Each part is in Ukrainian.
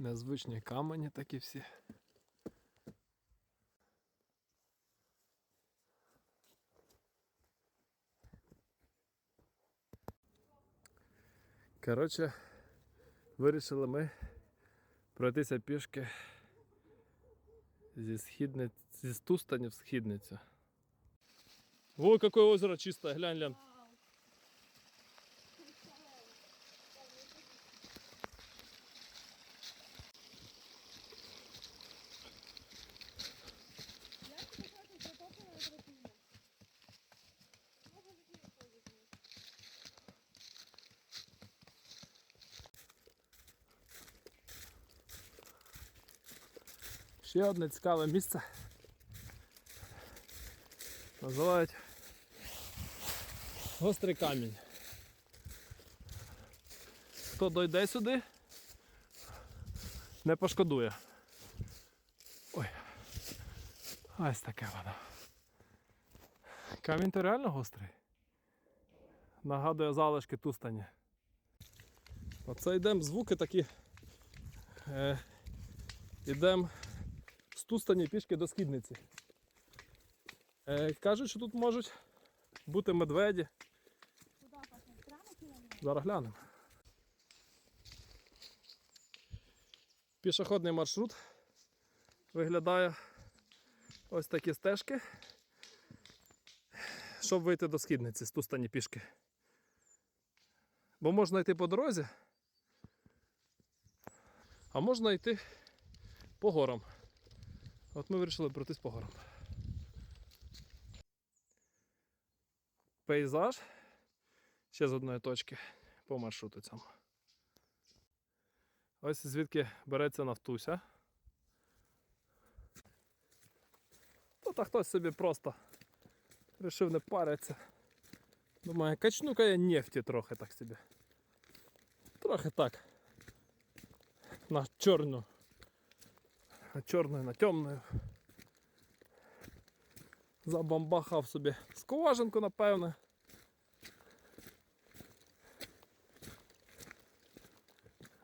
Незвичні камені такі всі. Коротше, вирішили ми пройтися пішки зі східниць, зі Стустані в східницю. Ой, какое озеро чистое, глянь, Лен. Ще одне цікаве місце. Називають гострий камінь. Хто дойде сюди, не пошкодує. Ой. Ось таке воно. Камінь то реально гострий. Нагадує залишки тустані. Оце йдемо звуки такі. Е, йдемо тустані пішки до східниці. Е, кажуть, що тут можуть бути медведі. Зараз глянемо. Пішохідний маршрут виглядає ось такі стежки, щоб вийти до східниці з тустані пішки. Бо можна йти по дорозі, а можна йти по горам. От ми вирішили пройтись по горам. Пейзаж ще з одної точки по маршруту цьому. Ось звідки береться Нафтуся. Тут а хтось собі просто вирішив не паритися. Думаю, качну-ка я нефті трохи так собі. Трохи так. На чорну. На чорною, на темною. Забамбахав собі скважинку, напевне.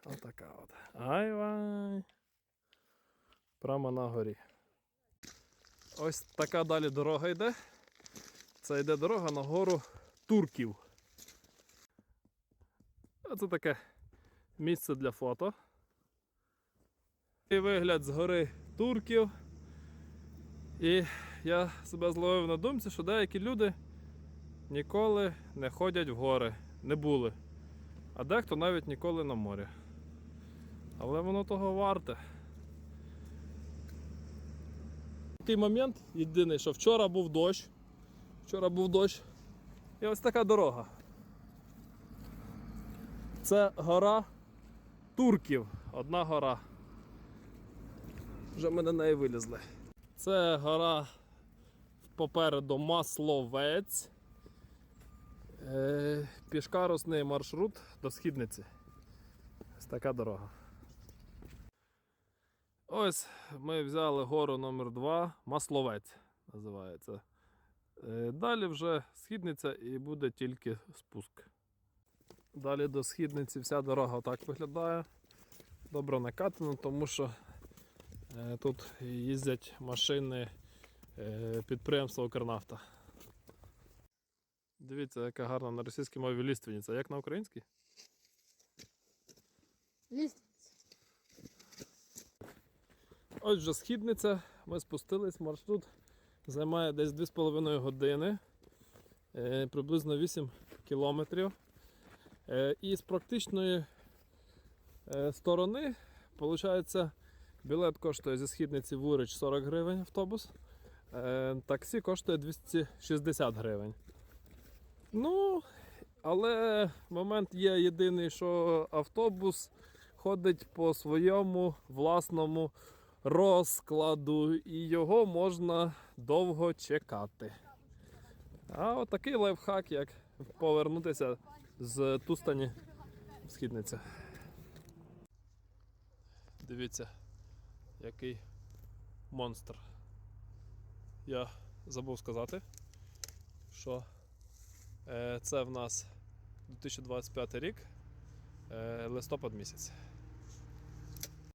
Отака от. Ай-вай. Прямо на горі. Ось така далі дорога йде. Це йде дорога на гору турків. Це таке місце для фото. І вигляд з гори турків. І я себе зловив на думці, що деякі люди ніколи не ходять в гори, не були. А дехто навіть ніколи на морі. Але воно того варте. Такий момент єдиний, що вчора був дощ. Вчора був дощ. І ось така дорога. Це гора турків. Одна гора. Вже ми на неї вилізли. Це гора попереду Масловець. Е, пішкарусний маршрут до східниці. Ось така дорога. Ось ми взяли гору номер 2 Масловець називається. Е, далі вже східниця і буде тільки спуск. Далі до східниці вся дорога так виглядає. Добре накатано, тому що тут їздять машини е, підприємства Укрнафта. Дивіться, яка гарна на російській мові ліственниця. Як на українській? Лист. Ось вже східниця. Ми спустились, маршрут займає десь 2,5 години, е, приблизно 8 кілометрів. Е, і з практичної е, сторони, виходить, білет коштує зі східниці в Урич 40 гривень автобус. Е, таксі коштує 260 гривень. Ну, але момент є єдиний, що автобус ходить по своєму власному розкладу, і його можна довго чекати. А от такий лайфхак, як повернутися з Тустані в східницю. Дивіться, який монстр. Я забув сказати, що е, це в нас 2025 рік, е, листопад місяць.